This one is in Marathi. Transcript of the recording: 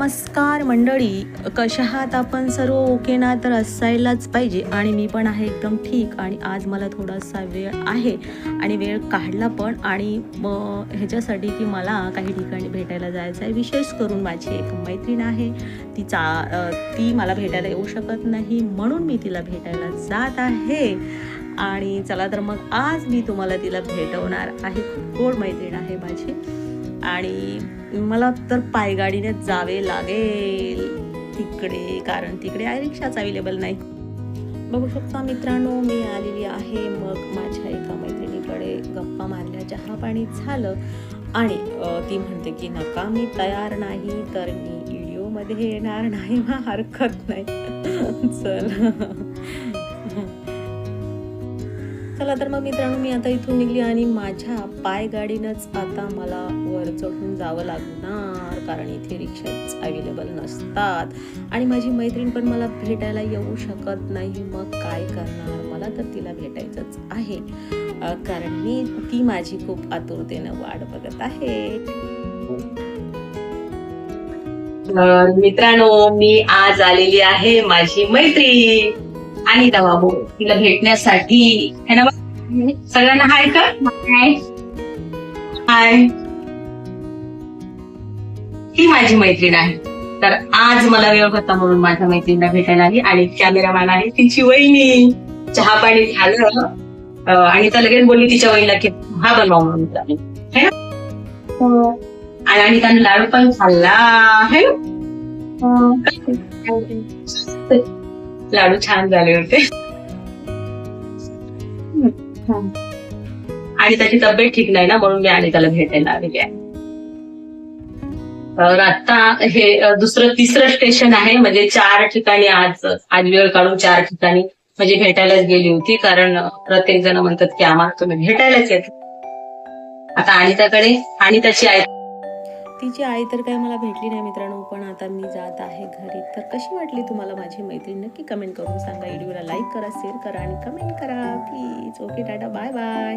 नमस्कार मंडळी. कशा आहात आपण सर्व? ओके ना? तर असायलाच पाहिजे. आणि मी पण आहे एकदम ठीक. आणि आज मला थोडासा वेळ आहे. आणि वेळ काढला पण. आणि मग ह्याच्यासाठी की मला काही ठिकाणी भेटायला जायचं आहे. विशेष करून माझी एक मैत्रीण आहे. ती चा ती मला भेटायला येऊ शकत नाही. म्हणून मी तिला भेटायला जात आहे. आणि चला तर मग आज मी तुम्हाला तिला भेटवणार आहे. गोड मैत्रीण आहे माझी. आणि मला तर पायगाडीने जावे लागेल. तिकडे कारण तिकडे आय रिक्षाच अवेलेबल नाही. बघू शकता मित्रांनो मी आलेली आहे मग माझ्या एका मैत्रिणीकडे. गप्पा मारल्या चहा पाणी झालं. आणि ती म्हणते की नका मी तयार नाही तर मी व्हिडिओमध्ये येणार नाही मग हरकत नाही. चल. चला तर मग मित्रांनो मी आता इथून निघली आणि माझ्या पायगाडीनंच आता मला वर चढून जावं लागणार कारण इथे रिक्षाच अवेलेबल नसतात. आणि माझी मैत्रीण पण मला भेटायला येऊ शकत नाही. मग काय करणार? मला तर तिला भेटायचंच आहे. कारण मी ती माझी खूप आतुरतेनं वाट बघत आहे. मित्रांनो मी आज आलेली आहे माझी मैत्रीण. आणि बाबू तिला भेटण्यासाठी. है ना? सगळ्यांना हाय का? हाय. ही माझी मैत्रीण आहे. तर आज मला वेळ होता म्हणून माझ्या मैत्रिणीला भेटायला आली आणि कॅमेरामॅन आहे. तिची वहिनी. चहा पाणी झालं. आणि तर लगेच बोलली तिच्या वहिनीला की हा बनवा म्हणून. है ना? आणि आणि त्याने लाडू पण खाल्ला. है ना? लाडू छान झाले होते. आणि त्याची तब्येत ठीक नाही ना म्हणून मी आणि त्याला भेटायला आलेली आहे. तर आता हे दुसरं तिसरं स्टेशन आहे. म्हणजे चार ठिकाणी आज आज वेळ काढून चार ठिकाणी म्हणजे भेटायलाच गेली होती. कारण प्रत्येक जण म्हणतात की आम्हाला तुम्ही भेटायलाच येत आता अनिताकडे आणि त्याची आई तिची आई तर काय मला भेटली नाही मित्रांनो पण आता मी जात आहे घरी. तर कशी वाटली तुम्हाला माझी मैत्रीण? नक्की कमेंट करून सांगा. व्हिडिओला लाईक करा शेअर करा आणि कमेंट करा. Please okay tata. Bye bye